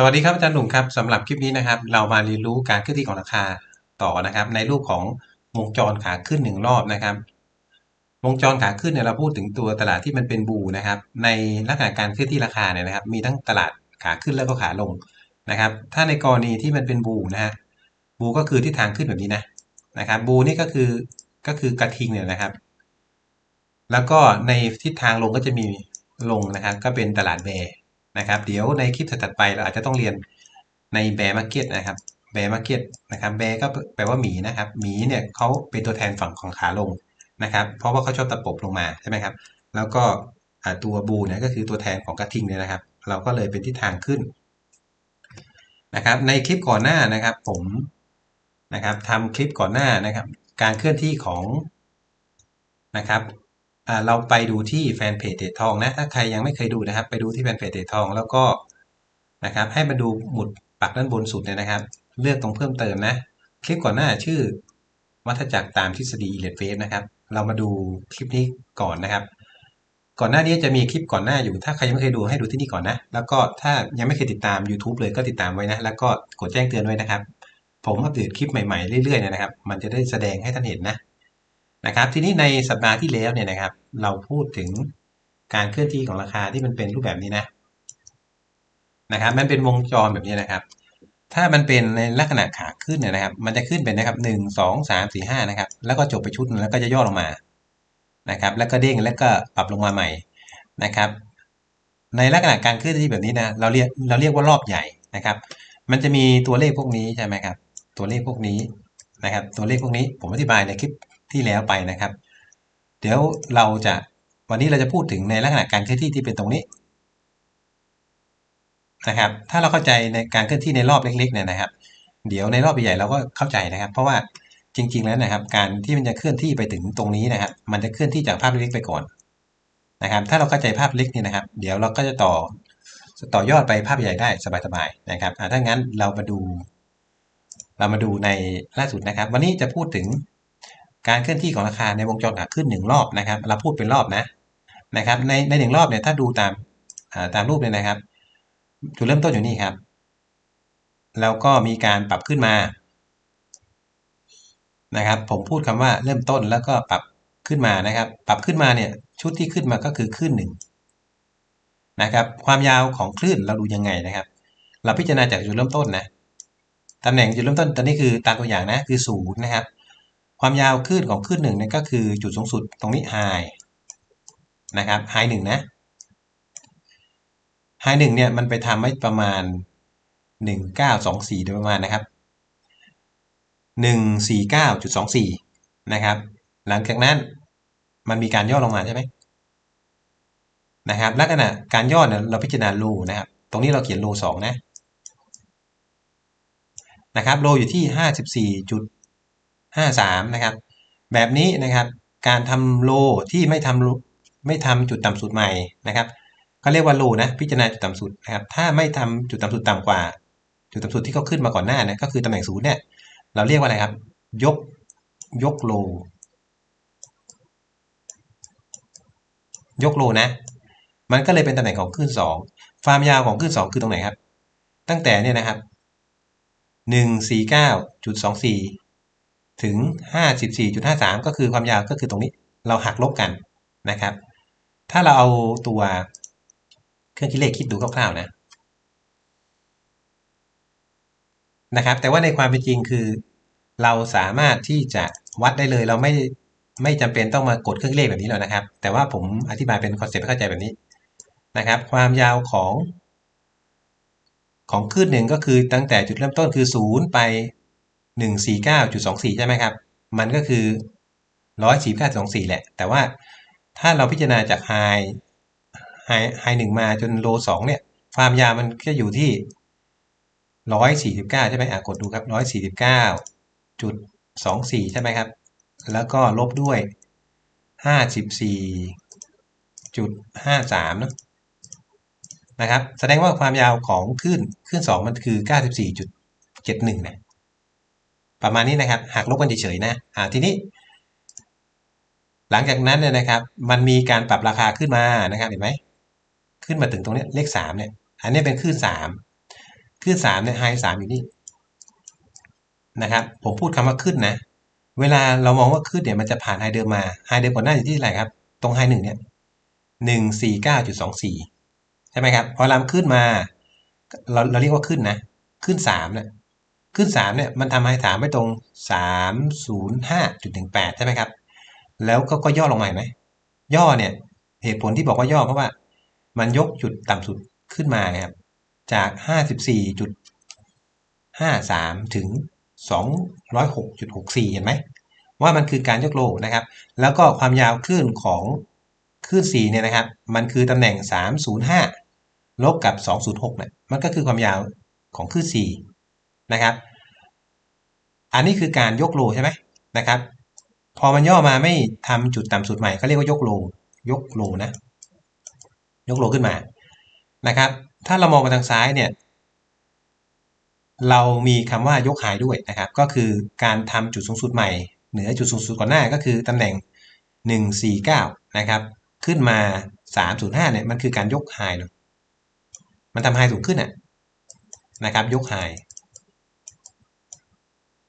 สวัสดีครับอาจารย์หนุ่มครับสำหรับคลิปนี้นะครับ เรามาเรียนรู้การเคลื่อนที่ของราคาต่อนะครับ ในรูปของวงจรขาขึ้นหนึ่งรอบนะครับ วงจรขาขึ้นเนี่ยเราพูดถึงตัวตลาดที่มันเป็นบูนะครับ ในลักษณะการเคลื่อนที่ราคาเนี่ยนะครับ มีทั้งตลาดขาขึ้นแล้วก็ขาลงนะครับ ถ้าในกรณีที่มันเป็นบูนะฮะบูก็คือทิศทางขึ้นแบบนี้นะนะครับบูนี่ก็คือก็คือกระทิงเนี่ยนะครับ แล้วก็ในทิศทางลงก็จะมีลงนะครับ ก็เป็นตลาดแบร์ นะครับ เดี๋ยวในคลิปถัดไปเราอาจจะต้องเรียนในแบร์มาร์เก็ตนะครับแบร์มาร์เก็ตนะครับแบร์ก็แปลว่าหมีนะครับหมีเนี่ยเขาเป็นตัวแทนฝั่งของขาลงนะครับ เพราะว่าเขาชอบตะปบลงมาใช่ไหมครับ แล้วก็ตัวบูเนี่ยก็คือตัวแทนของกระทิงเนี่ยนะครับ เราก็เลยเป็นทิศทางขึ้นนะครับ ในคลิปก่อนหน้านะครับ ผมนะครับทำคลิปก่อนหน้านะครับ การเคลื่อนที่ของนะครับ เราไปดูที่แฟนเพจเทรดทองนะถ้าใครยังไม่เคยดูนะครับ ไปดูที่แฟนเพจเทรดทองแล้วก็นะครับ ให้มาดูหมุดปักด้านบนสุดเนี่ยนะครับ เลือกตรงเพิ่มเติมนะ คลิปก่อนหน้าชื่อ วัฏจักรตามทฤษฎีอิเลดเวฟนะครับ เรามาดูคลิปนี้ก่อนนะครับ ก่อนหน้านี้จะมีคลิปก่อนหน้าอยู่ ถ้าใครยังไม่เคยดูให้ดูที่นี่ก่อนนะ แล้วก็ถ้ายังไม่เคยติดตาม YouTube เลยก็ติดตามไว้นะ แล้วก็กดแจ้งเตือนไว้นะครับ ผมอัปเดตคลิปใหม่ๆเรื่อยๆนะครับ มันจะได้แสดงให้ท่านเห็นนะ นะครับทีนี้ในสัปดาห์ที่แล้วเนี่ยนะครับ เราพูดถึงการเคลื่อนที่ของราคาที่มันเป็นรูปแบบนี้นะนะครับ มันเป็นวงจรแบบนี้นะครับ ถ้ามันเป็นในลักษณะขาขึ้นเนี่ยนะครับ มันจะขึ้นเป็นนะครับหนึ่งสองสามสี่ห้านะครับ แล้วก็จบไปชุดแล้วก็จะย่อลงมานะครับ แล้วก็เด้งแล้วก็ปรับลงมาใหม่นะครับ ในลักษณะการเคลื่อนที่แบบนี้นะเราเรียกเราเรียกว่ารอบใหญ่นะครับ มันจะมีตัวเลขพวกนี้ใช่ไหมครับ ตัวเลขพวกนี้นะครับ ตัวเลขพวกนี้ผมอธิบายในคลิป ที่แล้วไปนะครับ เดี๋ยวเราจะวันนี้เราจะพูดถึงในลักษณะการเคลื่อนที่ที่เป็นตรงนี้นะครับ ถ้าเราเข้าใจในการเคลื่อนที่ในรอบเล็กๆเนี่ยนะครับ เดี๋ยวในรอบใหญ่ๆเราก็เข้าใจนะครับ เพราะว่าจริง ๆ แล้วนะครับ การที่มันจะเคลื่อนที่ไปถึงตรงนี้นะครับ มันจะเคลื่อนที่จากภาพเล็กไปก่อนนะครับ ถ้าเราเข้าใจภาพเล็กนี่นะครับ เดี๋ยวเราก็จะต่อต่อยอดไปภาพใหญ่ได้สบายๆนะครับถ้างั้นเรามาดู เรามาดูในล่าสุดนะครับ วันนี้จะพูดถึง การเคลื่อนที่ของราคาในวงจรขาขึ้นหนึ่งรอบนะครับ เราพูดเป็นรอบนะนะครับในในหนึ่งรอบเนี่ยถ้าดูตามตามรูปเลยนะครับจุดเริ่มต้นอยู่นี่ครับ แล้วก็มีการปรับขึ้นมานะครับ ผมพูดคำว่าเริ่มต้นแล้วก็ปรับขึ้นมานะครับ ปรับขึ้นมาเนี่ยชุดที่ขึ้นมาก็คือคลื่นหนึ่งนะครับ ความยาวของคลื่นเราดูยังไงนะครับ เราพิจารณาจากจุดเริ่มต้นนะตำแหน่งจุดเริ่มต้นตอนนี้คือตามตัวอย่างนะคือศูนย์นะครับ ความยาวคลื่นของคลื่นหนึ่งเนี่ยก็คือจุดสูงสุดตรงนี้ไฮนะครับไฮหนึ่งนะไฮหนึ่งเนี่ยมันไปทำให้ประมาณหนึ่งเก้าสองสี่โดยประมาณนะครับหนึ่งสี่เก้าจุดสองสี่นะครับ หลังจากนั้นมันมีการย่อลงมาใช่ไหมนะครับลักษณะการย่อเนี่ยเราพิจารณารูนะครับ ตรงนี้เราเขียนรูสองนะนะครับโลอยู่ที่ห้าสิบสี่จุด 53นะครับแบบนี้นะครับการทำโลที่ไม่ทำไม่ทำจุดต่ำสุดใหม่นะครับก็เรียกว่าโลนะพิจารณาจุดต่ำสุดนะครับถ้าไม่ทำจุดต่ำสุดต่ำกว่า จุดต่ำสุดที่เขาขึ้นมาก่อนหน้านะก็คือตำแหน่งศูนย์เนี่ยเราเรียกว่าอะไรครับ ยกยกโล ยกโลนะ มันก็เลยเป็นตำแหน่งของขึ้น2ความยาวของขึ้น 2 คือตรงไหนครับ ตั้งแต่เนี่ยนะครับ149.24 ถึง 54.53 ก็คือความยาวก็คือตรงนี้เราหักลบกันนะครับ ถ้าเราเอาตัวเครื่องคิดเลขคิดดูคร่าวๆนะนะครับ แต่ว่าในความเป็นจริงคือ เราสามารถที่จะวัดได้เลยเราไม่ไม่จำเป็นต้องมากดเครื่องเลขแบบนี้แล้วนะครับ แต่ว่าผมอธิบายเป็นคอนเซ็ปต์ให้เข้าใจแบบนี้นะครับ ความยาวของของคลื่นหนึ่งก็คือตั้งแต่จุดเริ่มต้นคือ 0 ไป หนึ่งสี่เก้าจุดสองสี่ใช่ไหมครับ มันก็คือร้อยสี่เก้าสองสี่แหละ แต่ว่าถ้าเราพิจารณาจากไฮไฮไฮหนึ่งมาจนโลสองเนี่ย ความยาวมันก็อยู่ที่ร้อยสี่สิบเก้าใช่ไหมอะกดดูครับร้อยสี่สิบเก้าจุดสองสี่ใช่ไหมครับ แล้วก็ลบด้วยห้าสิบสี่จุดห้าสามนะนะครับ แสดงว่าความยาวของขึ้นขึ้นสองมันคือเก้าสิบสี่จุดเจ็ดหนึ่งนะ ประมาณนี้นะครับหักลบกันเฉยๆนะอ่าทีนี้ หลังจากนั้นเนี่ยนะครับ มันมีการปรับราคาขึ้นมานะครับเห็นไหมขึ้นมาถึงตรงนี้เลขสามเนี่ย อันนี้เป็นขึ้นสามขึ้นสามเนี่ยไฮสามอยู่นี่นะครับ ผมพูดคำว่าขึ้นนะ เวลาเรามองว่าขึ้นเนี่ยมันจะผ่านไฮเดิมมาไฮเดิมก่อนหน้าอยู่ที่ไหร่ครับ ตรงไฮหนึ่งเนี่ยหนึ่งสี่เก้าจุดสองสี่ใช่ไหมครับพอลำขึ้นมา เราเราเรียกว่าขึ้นนะ ขึ้นสามเนี่ย ขึ้นสามเนี่ยมันทำไฮสามไปตรงสามศูนย์ห้าจุดหนึ่งแปดใช่ไหมครับ แล้วก็ก็ย่อลงมาเห็นไหม ย่อเนี่ยเหตุผลที่บอกว่าย่อเพราะว่า มันยกจุดต่ำสุดขึ้นมาครับ จากห้าสิบสี่จุดห้าสามถึงสองร้อยหกจุดหกสี่เห็นไหม ว่ามันคือการยกโลนะครับ แล้วก็ความยาวคลื่นของคลื่น4เนี่ยนะครับ มันคือตำแหน่ง 305 ลบกับ 206เนี่ยมันก็คือความยาวของคลื่น4นะครับ อันนี้คือการยกโลใช่ไหมนะครับ พอมันย่อมาไม่ทำจุดต่ำสุดใหม่เขาเรียกว่ายกโล ยกโลนะ ยกโลขึ้นมานะครับ ถ้าเรามองไปทางซ้ายเนี่ย เรามีคำว่ายกหายด้วยนะครับ ก็คือการทำจุดสูงสุดใหม่ เหนือจุดสูงสุดก่อนหน้าก็คือตำแหน่ง 149 นะครับ ขึ้นมา 305 เนี่ยมันคือการยกไฮเนาะมันทำไฮสูงขึ้นอะนะครับ ยกไฮ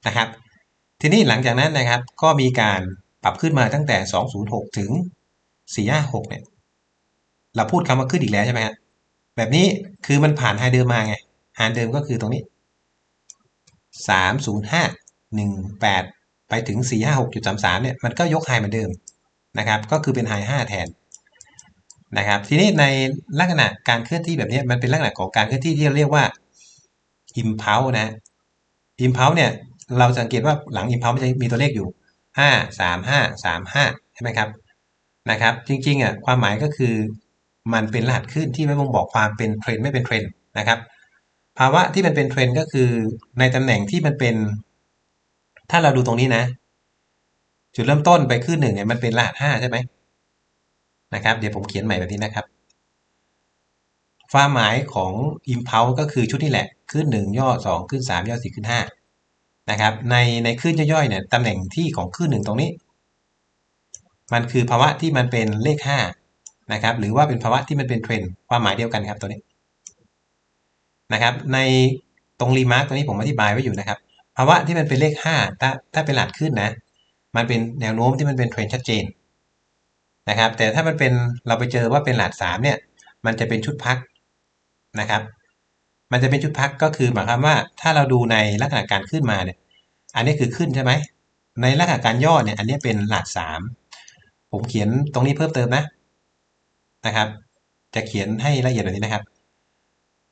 นะครับ ทีนี้หลังจากนั้นนะครับก็มีการปรับขึ้นมาตั้งแต่ 206 ถึง 456 เนี่ย เราพูดคำว่าขึ้นอีกแล้วใช่ไหมครับแบบนี้คือมันผ่านไฮเดิมมาไงไฮเดิมก็คือตรงนี้ 305 18 ไปถึง 456.33 เนี่ย มันก็ยกไฮเหมือนเดิมนะครับ ก็คือเป็นไฮ5แทนนะครับ ทีนี้ในลักษณะการเคลื่อนที่แบบนี้มันเป็นลักษณะของการเคลื่อนที่ที่เราเรียกว่า impulse นะ impulse เนี่ย เราสังเกตว่าหลัง impulse มันจะมีตัวเลขอยู่ 5 3 5 3 5 ใช่ไหมครับนะครับ จริงๆอะความหมายก็คือมันเป็นรหัสขึ้นที่ไม่บ่งบอกความเป็นเทรนไม่เป็นเทรนนะครับ ภาวะที่มันเป็นเทรนก็คือในตำแหน่งที่มันเป็น ถ้าเราดูตรงนี้นะ จุดเริ่มต้นไปขึ้นหนึ่งเนี่ยมันเป็นรหัสห้าใช่ไหมนะครับ เดี๋ยวผมเขียนใหม่แบบนี้นะครับความหมายของ impulse ก็คือชุดนี้แหละ ขึ้นหนึ่งย่อสองขึ้นสามย่อสี่ขึ้นห้า นะครับในในขึ้นย่อยๆเนี่ยตำแหน่งที่ของขึ้นหนึ่งตรงนี้ มันคือภาวะที่มันเป็นเลขห้านะครับหรือว่าเป็นภาวะที่มันเป็นเทรนความหมายเดียวกันครับตัวนี้นะครับในตรงรีมาร์กตัวนี้ผมอธิบายไว้อยู่นะครับภาวะที่มันเป็นเลขห้าถ้าถ้าเป็นหลักขึ้นนะ มันเป็นแนวโน้มที่มันเป็นเทรนชัดเจนนะครับแต่ถ้ามันเป็นเราไปเจอว่าเป็นหลักสามเนี่ยมันจะเป็นชุดพักนะครับ มันจะเป็นชุดพักก็คือหมายความว่าถ้าเราดูในลักษณะการขึ้นมาเนี่ย อันนี้คือขึ้นใช่ไหม ในลักษณะการย่อเนี่ย อันนี้เป็นหลักสามผมเขียนตรงนี้เพิ่มเติมนะนะครับ จะเขียนให้ละเอียดแบบนี้นะครับ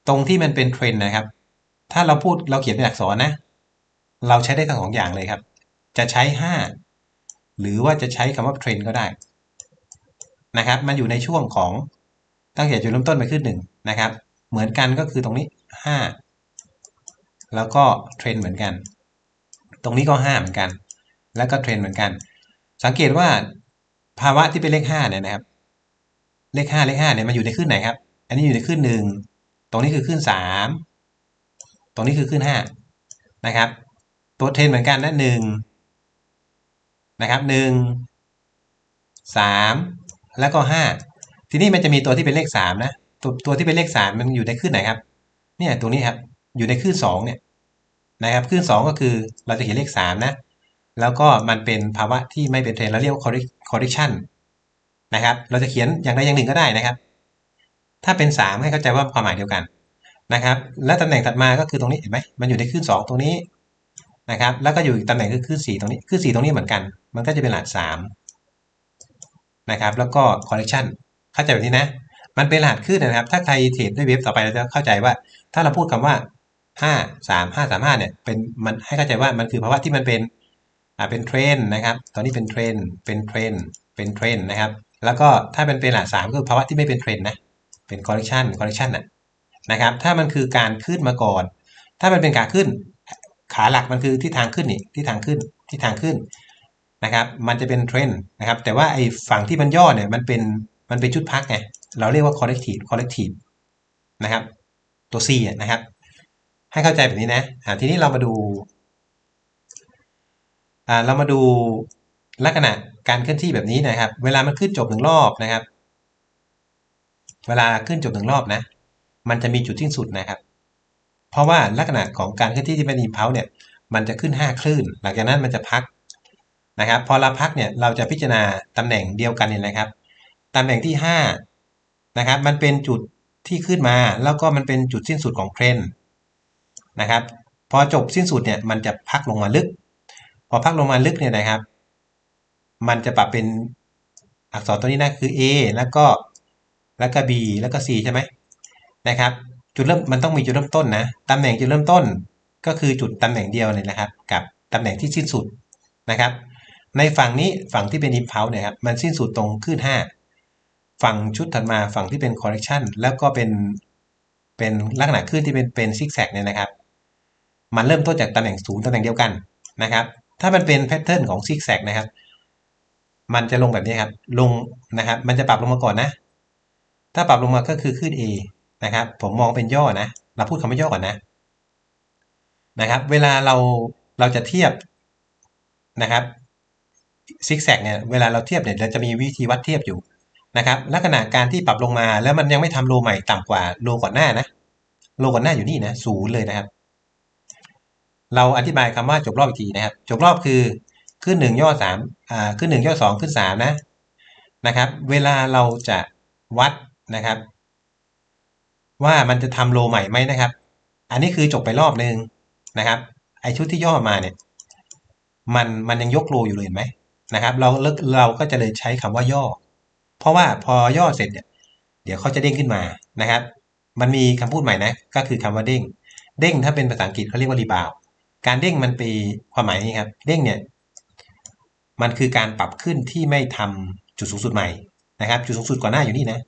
ตรงที่มันเป็นเทรนนะครับ ถ้าเราพูดเราเขียนเป็นอักษรนะ เราใช้ได้ทั้งสองอย่างเลยครับ จะใช้ห้าหรือว่าจะใช้คำว่าเทรนก็ได้นะครับ มันอยู่ในช่วงของตั้งแต่จุดเริ่มต้นไปขึ้นหนึ่งนะครับ เหมือนกันก็คือตรงนี้ ห้าแล้วก็เทรนเหมือนกัน ตรงนี้ก็ห้าเหมือนกัน แล้วก็เทรนเหมือนกัน สังเกตว่าภาวะที่เป็นเลขห้าเนี่ยนะครับ เลขห้าเลขห้าเนี่ยมันอยู่ในขึ้นไหนครับ อันนี้อยู่ในขึ้นหนึ่งตรงนี้คือขึ้นสามตรงนี้คือขึ้นห้านะครับ ตัวเทรนเหมือนกันนะหนึ่งนะครับหนึ่งสามแล้วก็ห้าทีนี้มันจะมีตัวที่เป็นเลขสามนะตัวตัวที่เป็นเลขสามมันอยู่ในขึ้นไหนครับ เนี่ยตัวนี้ครับอยู่ในขึ้นสองเนี่ยนะครับขึ้นสองก็คือเราจะเขียนเลขสามนะ แล้วก็มันเป็นภาวะที่ไม่เป็นเทรนเราเรียกว่า correction นะครับ เราจะเขียนอย่างใดอย่างหนึ่งก็ได้นะครับ ถ้าเป็นสามให้เข้าใจว่าความหมายเดียวกันนะครับ และตำแหน่งถัดมาก็คือตรงนี้เห็นไหมมันอยู่ในขึ้นสองตรงนี้นะครับ แล้วก็อยู่อีกตำแหน่งคือขึ้นสี่ตรงนี้ขึ้นสี่ตรงนี้เหมือนกัน มันก็จะเป็นหลักสามนะครับ แล้วก็ correction เข้าใจแบบนี้นะ มันเป็นรหัสขึ้นนะครับ ถ้าใครเทรดด้วยเว็บต่อไปเราจะเข้าใจว่า ถ้าเราพูดคำว่าห้าสามห้าสามห้าเนี่ยเป็นมันให้เข้าใจว่ามันคือภาวะที่มันเป็นอ่าเป็นเทรนนะครับ ตอนนี้เป็นเทรนเป็นเทรนเป็นเทรนนะครับ แล้วก็ถ้าเป็นเป็นหลักสามก็คือภาวะที่ไม่เป็นเทรนนะเป็น correction correction นะนะครับ ถ้ามันคือการขึ้นมาก่อน ถ้ามันเป็นขาขึ้น ขาหลักมันคือที่ทางขึ้นนี่ที่ทางขึ้นที่ทางขึ้นนะครับ มันจะเป็นเทรนนะครับ แต่ว่าไอ้ฝั่งที่มันย่อเนี่ยมันเป็น มันเป็นชุดพักไงเราเรียกว่า collective collective นะครับ ตัว C นะครับ ให้เข้าใจแบบนี้นะอ่าทีนี้เรามาดูอ่าเรามาดูลักษณะการเคลื่อนที่แบบนี้นะครับ เวลามันขึ้นจบหนึ่งรอบนะครับ เวลาขึ้นจบหนึ่งรอบนะ มันจะมีจุดสิ้นสุดนะครับ เพราะว่าลักษณะของการเคลื่อนที่ที่เป็นอิมพัลเนี่ย มันจะขึ้น 5 คลื่น หลังจากนั้นมันจะพักนะครับ พอเราพักเนี่ย เราจะพิจารณาตำแหน่งเดียวกันเนี่ยนะครับ ตำแหน่งที่5นะครับมันเป็นจุดที่ขึ้นมา แล้วก็มันเป็นจุดสิ้นสุดของเทรนนะครับพอจบสิ้นสุดเนี่ยมันจะพักลงมาลึก พอพักลงมาลึกเนี่ยนะครับ มันจะปรับเป็นอักษรตัวนี้นะคือ A แล้วก็แล้วก็ B แล้วก็ C ใช่ไหมนะครับ จุดเริ่มมันต้องมีจุดเริ่มต้นนะตำแหน่งจุดเริ่มต้นก็คือจุดตำแหน่งเดียวเลยนะครับ กับตำแหน่งที่สิ้นสุดนะครับ ในฝั่งนี้ฝั่งที่เป็น impulse เนี่ยครับมันสิ้นสุดตรงขึ้น 5 ฝั่งชุดถัดมาฝั่งที่เป็น correction แล้วก็เป็นเป็นลักษณะขึ้นที่เป็นเป็นซิกแซกเนี่ยนะครับ มันเริ่มต้นจากตำแหน่งศูนย์ตำแหน่งเดียวกันนะครับ ถ้ามันเป็นแพทเทิร์นของซิกแซกนะครับ มันจะลงแบบนี้ครับ ลงนะครับ มันจะปรับลงมาก่อนนะ ถ้าปรับลงมาก็คือขึ้น A นะครับ ผมมองเป็นย่อนะ เราพูดคำว่าย่อก่อนนะ นะครับ เวลาเราเราจะเทียบนะครับซิกแซกเนี่ย เวลาเราเทียบเนี่ยเราจะมีวิธีวัดเทียบอยู่ นะครับลักษณะการที่ปรับลงมาแล้วมันยังไม่ทำโลใหม่ต่ำกว่าโลก่อนหน้านะโลก่อนหน้าอยู่นี่นะศูนย์เลยนะครับ เราอธิบายคำว่าจบรอบอีกทีนะครับ จบรอบคือขึ้นหนึ่งย่อสามอ่าขึ้นหนึ่งย่อสองขึ้นสามนะนะครับ เวลาเราจะวัดนะครับ ว่ามันจะทำโลใหม่ไหมนะครับ อันนี้คือจบไปรอบหนึ่งนะครับไอชุดที่ย่อมาเนี่ย มันมันยังยกโลอยู่เลยเห็นไหมนะครับ เราเราก็จะเลยใช้คำว่าย่อ เพราะว่าพอย่อเสร็จเนี่ยเดี๋ยวเขาจะเด้งขึ้นมานะครับ มันมีคำพูดใหม่นะ ก็คือคำว่าเด้ง เด้งถ้าเป็นภาษาอังกฤษเขาเรียกว่ารีบาวการเด้งมันเป็นความหมายนี้ครับ เด้งเนี่ยมันคือการปรับขึ้นที่ไม่ทำจุดสูงสุดใหม่นะครับ จุดสูงสุดก่อนหน้าอยู่นี่นะ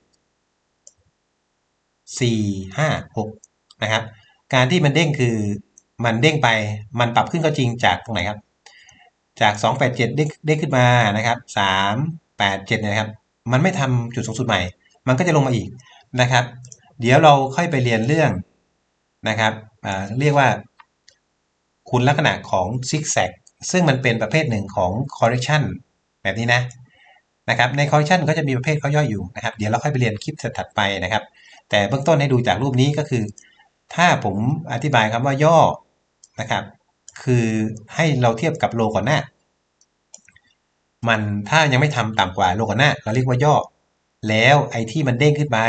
สี่ห้าหกนะครับ การที่มันเด้งคือมันเด้งไปมันปรับขึ้นก็จริงจากตรงไหนครับ จากสองแปดเจ็ดเด้งเด้งขึ้นมานะครับสามแปดเจ็ดนะครับ มันไม่ทำจุดสูงสุดใหม่ มันก็จะลงมาอีกนะครับ เดี๋ยวเราค่อยไปเรียนเรื่องนะครับเรียกว่าคุณลักษณะของซิกแซกซึ่งมันเป็นประเภทหนึ่งของ correction แบบนี้นะนะครับใน correction ก็จะมีประเภทเขาย่อยอยู่นะครับ เดี๋ยวเราค่อยไปเรียนคลิปถัดไปนะครับ แต่เบื้องต้นให้ดูจากรูปนี้ก็คือ ถ้าผมอธิบายคำว่าย่อนะครับ คือให้เราเทียบกับโลก่อนหน้า มันถ้ายังไม่ทำต่ำกว่าโลก่อนหน้าเราเรียกว่าย่อ แล้วไอ้ที่มันเด้งขึ้นไป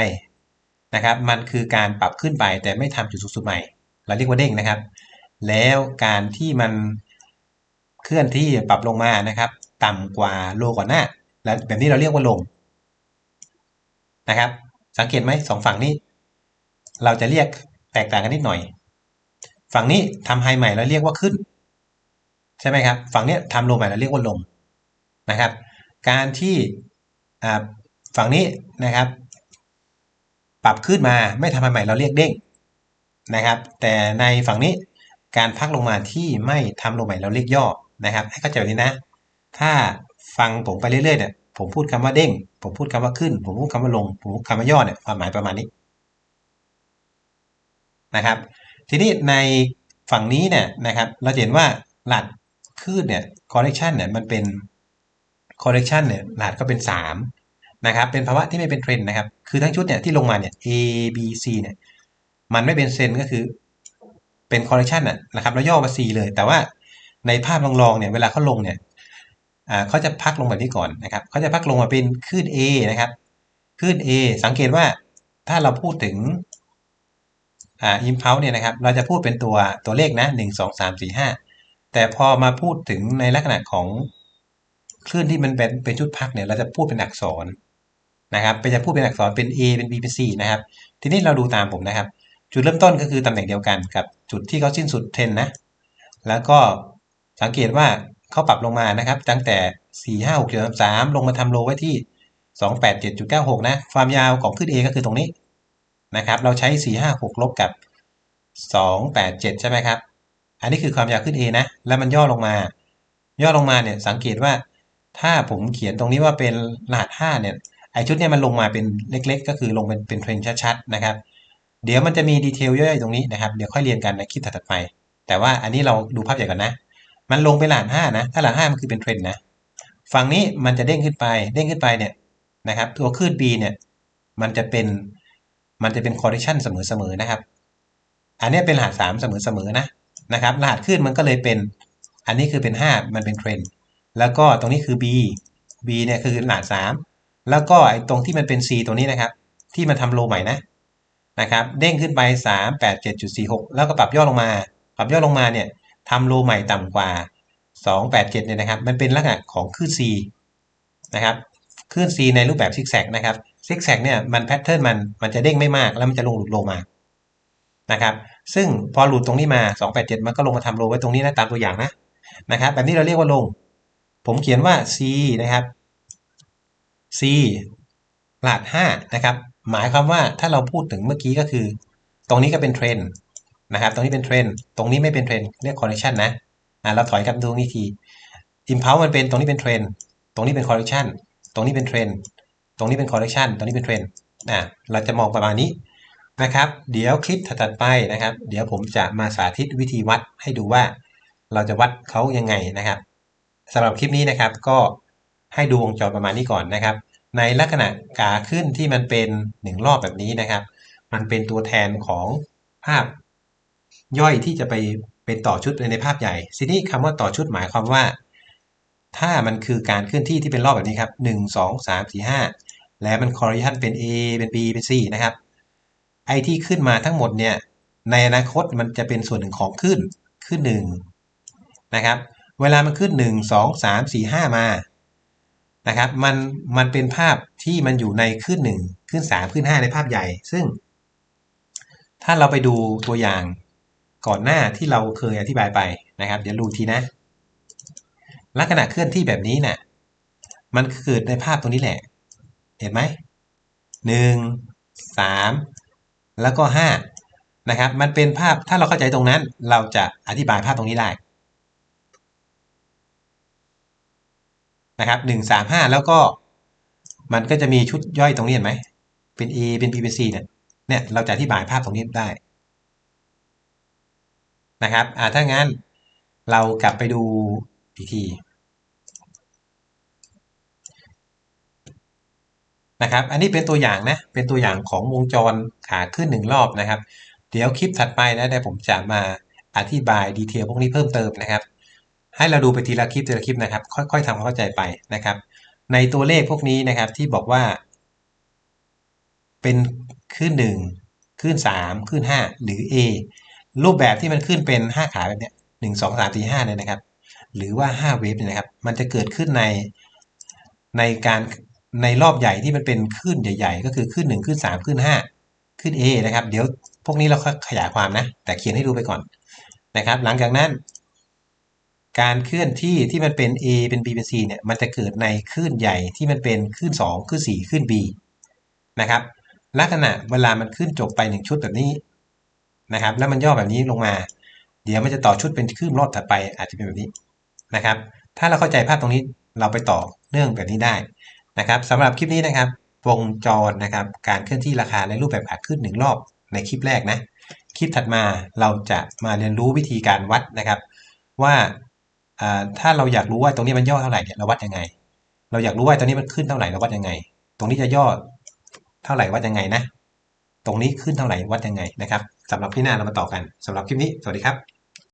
นะครับ มันคือการปรับขึ้นไปแต่ไม่ทำจุดสูงสุดใหม่ เราเรียกว่าเด้งนะครับ แล้วการที่มันเคลื่อนที่ปรับลงมานะครับ ต่ำกว่าโลก่อนหน้า แล้วแบบนี้เราเรียกว่าลงนะครับ สังเกตไหมสองฝั่งนี้ เราจะเรียกแตกต่างกันนิดหน่อย ฝั่งนี้ทำไฮใหม่แล้วเรียกว่าขึ้น ใช่ไหมครับ ฝั่งนี้ทำโลใหม่แล้วเรียกว่าลง นะครับ การที่ฝั่งนี้นะครับ ปรับขึ้นมาไม่ทำใหม่เราเรียกเด้งนะครับ แต่ในฝั่งนี้การพักลงมาที่ไม่ทำโลใหม่เราเรียกย่อนะครับ ให้เข้าใจแบบนี้นะ ถ้าฟังผมไปเรื่อยๆเนี่ยผมพูดคำว่าเด้ง ผมพูดคำว่าขึ้น ผมพูดคำว่าลง ผมพูดคำว่าย่อเนี่ยความหมายประมาณนี้นะครับ ทีนี้ในฝั่งนี้เนี่ยนะครับ เราเห็นว่าหลัดขึ้นเนี่ย correction เนี่ยมันเป็น correction เนี่ยหลัดก็เป็น 3 นะครับ เป็นภาวะที่ไม่เป็นเทรนนะครับ คือทั้งชุดเนี่ยที่ลงมาเนี่ย A B C เนี่ย มันไม่เป็นเซนก็คือเป็น correction นะครับแล้วย่อมา C เลย แต่ว่าในภาพลองๆเนี่ยเวลาเขาลงเนี่ยเขาจะพักลงแบบนี้ก่อนนะครับเขาจะพักลงมาเป็นคลื่น A นะครับคลื่น A สังเกตว่าถ้าเราพูดถึงอ่า impulse เนี่ยนะครับ เราจะพูดเป็นตัวตัวเลขนะหนึ่งสองสามสี่ห้าแต่พอมาพูดถึงในลักษณะของ คลื่นที่มันเป็นเป็นชุดพักเนี่ยเราจะพูดเป็นอักษรนะครับเป็นจะพูดเป็นอักษรเป็น A เป็น B เป็น C นะครับ ทีนี้เราดูตามผมนะครับ จุดเริ่มต้นก็คือตำแหน่งเดียวกันกับจุดที่เขาสิ้นสุดเทนนะ แล้วก็สังเกตว่าเขาปรับลงมานะครับ ตั้งแต่ 4 5 6 7 3ลงมาทำโลไว้ที่ 287.96 นะ ความยาวของขึ้น A ก็คือตรงนี้นะครับ เราใช้ 4 5 6 ลบกับ 287 ใช่ไหมครับ อันนี้คือความยาวขึ้น A นะ แล้วมันย่อลงมา ย่อลงมาเนี่ยสังเกตว่า ถ้าผมเขียนตรงนี้ว่าเป็นรหัส5เนี่ยไอชุดเนี่ยมันลงมาเป็นเล็ก ๆ ก็คือลงเป็นเป็นเทรนชัดๆนะครับ เดี๋ยวมันจะมีดีเทลย่อยๆตรงนี้นะครับ เดี๋ยวค่อยเรียนกันในคลิปถัดไป แต่ว่าอันนี้เราดูภาพใหญ่ก่อนนะ มันลงไปหลานห้านะ ถ้าหลานห้ามันคือเป็นเทรนนะ ฝั่งนี้มันจะเด้งขึ้นไป เด้งขึ้นไปเนี่ยนะครับ ตัวคลื่น B เนี่ยมันจะเป็นมันจะเป็นคอร์เรชันเสมอๆนะครับ อันนี้เป็นรหัสสามเสมอๆนะนะครับ รหัสขึ้นมันก็เลยเป็น อันนี้คือเป็นห้ามันเป็นเทรนด์ แล้วก็ตรงนี้คือ B B เนี่ยคือรหัสสามแล้วก็ไอ้ตรงที่มันเป็น C ตรงนี้นะครับ ที่มันทำโลใหม่นะนะครับเด้งขึ้นไป 3 8 7.46 แล้วก็ปรับย่อลงมา ปรับย่อลงมาเนี่ยทำโลใหม่ต่ำกว่า 287เนี่ยนะครับ มันเป็นลักษณะของคลื่น C นะครับคลื่น C ในรูปแบบซิกแซกนะครับซิกแซกเนี่ยมันแพทเทิร์นมันมันจะเด้งไม่มากแล้วมันจะลงหลุดโลมานะครับซึ่งพอหลุดตรงนี้มา 287 มันก็ลงมาทำโลไว้ตรงนี้นะตามตัวอย่างนะนะครับแบบนี้เราเรียกว่าลง ผมเขียนว่า C นะครับ C รหัส5นะครับ หมายความว่าถ้าเราพูดถึงเมื่อกี้ก็คือ ตรงนี้ก็เป็นเทรนนะครับ ตรงนี้เป็นเทรนตรงนี้ไม่เป็นเทรนเรียก correction นะอ่าเราถอยกลับดูนี้ที impulse มันเป็นตรงนี้เป็นเทรนตรงนี้เป็น correction ตรงนี้เป็นเทรนตรงนี้เป็น correction ตรงนี้เป็นเทรนอ่าเราจะมองประมาณนี้นะครับ เดี๋ยวคลิปถัดไปนะครับ เดี๋ยวผมจะมาสาธิตวิธีวัดให้ดูว่า เราจะวัดเขายังไงนะครับ สำหรับคลิปนี้นะครับ ก็ให้ดูวงจรประมาณนี้ก่อนนะครับ ในลักษณะขาขึ้นที่มันเป็นหนึ่งรอบแบบนี้นะครับ มันเป็นตัวแทนของภาพย่อยที่จะไปเป็นต่อชุดในภาพใหญ่ทีนี้คำว่าต่อชุดหมายความว่า ถ้ามันคือการเคลื่อนที่ที่เป็นรอบแบบนี้ครับหนึ่งสองสามสี่ห้าแล้วมันคอร์ริชันเป็น A เป็น B เป็น C นะครับไอที่ขึ้นมาทั้งหมดเนี่ยในอนาคตมันจะเป็นส่วนหนึ่งของขึ้นขึ้นหนึ่งนะครับ เวลามันขึ้น 1 2 3 4 5 มานะครับมันมันเป็นภาพที่มันอยู่ในขึ้น 1 ขึ้น 3 ขึ้น 5 ในภาพใหญ่ ซึ่ง ถ้าเราไปดูตัวอย่างก่อนหน้าที่เราเคยอธิบายไปนะครับ เดี๋ยวดูทีนะ ลักษณะเคลื่อนที่แบบนี้นะ่ะมันเกิดในภาพตรงนี้แหละ เห็นไหมหนึ่งสามแล้วก็ห้านะครับ มันเป็นภาพถ้าเราเข้าใจตรงนั้น เราจะอธิบายภาพตรงนี้ได้ นะครับหนึ่งสามห้าแล้วก็มันก็จะมีชุดย่อยตรงนี้เห็นไหม เป็น A เป็น B เป็น C เนี่ย เนี่ย เราจะอธิบายภาพตรงนี้ได้นะครับ อ่า ถ้างั้นเรากลับไปดูอีกทีนะครับ อันนี้เป็นตัวอย่างนะ เป็นตัวอย่างของวงจรขาขึ้นหนึ่งรอบนะครับ เดี๋ยวคลิปถัดไปนะเดี๋ยวผมจะมาอธิบายดีเทลพวกนี้เพิ่มเติมนะครับ ให้เราดูไปทีละคลิปทีละคลิปนะครับ ค่อยๆทำความเข้าใจไปนะครับ ในตัวเลขพวกนี้นะครับที่บอกว่า เป็นขึ้นหนึ่งขึ้นสามขึ้นห้าหรือ A รูปแบบที่มันขึ้นเป็นห้าขาแบบเนี้ยหนึ่งสองสามสี่ห้าเนี่ยนะครับ หรือว่าห้าเวฟเนี่ยนะครับ มันจะเกิดขึ้นในในการในรอบใหญ่ที่มันเป็นขึ้นใหญ่ ๆ ก็คือขึ้นหนึ่งขึ้นสามขึ้นห้าขึ้น A นะครับ เดี๋ยวพวกนี้เราขยายความนะ แต่เขียนให้ดูไปก่อนนะครับ หลังจากนั้น การเคลื่อนที่ที่มันเป็น A เป็น B เป็น C เนี่ยมันจะเกิดในคลื่นใหญ่ที่มันเป็นคลื่น 2คลื่น4คลื่น B นะครับลักษณะเวลามันขึ้นจบไปหนึ่งชุดแบบนี้นะครับแล้วมันย่อแบบนี้ลงมา เดี๋ยวมันจะต่อชุดเป็นคลื่นรอบถัดไปอาจจะเป็นแบบนี้นะครับ ถ้าเราเข้าใจภาพตรงนี้เราไปต่อเนื่องแบบนี้ได้นะครับสำหรับคลิปนี้นะครับวงจรนะครับการเคลื่อนที่ราคาในรูปแบบขาขึ้นหนึ่งรอบในคลิปแรกนะคลิปถัดมาเราจะมาเรียนรู้วิธีการวัดนะครับ ว่า ถ้าเราอยากรู้ว่าตรงนี้มันย่อเท่าไหร่เนี่ยเราวัดยังไง เราอยากรู้ว่าตรงนี้มันขึ้นเท่าไหร่เราวัดยังไง ตรงนี้จะย่อเท่าไหร่วัดยังไงนะ ตรงนี้ขึ้นเท่าไหร่วัดยังไงนะครับสำหรับพี่หน้าเรามาต่อกันสำหรับคลิปนี้สวัสดีครับ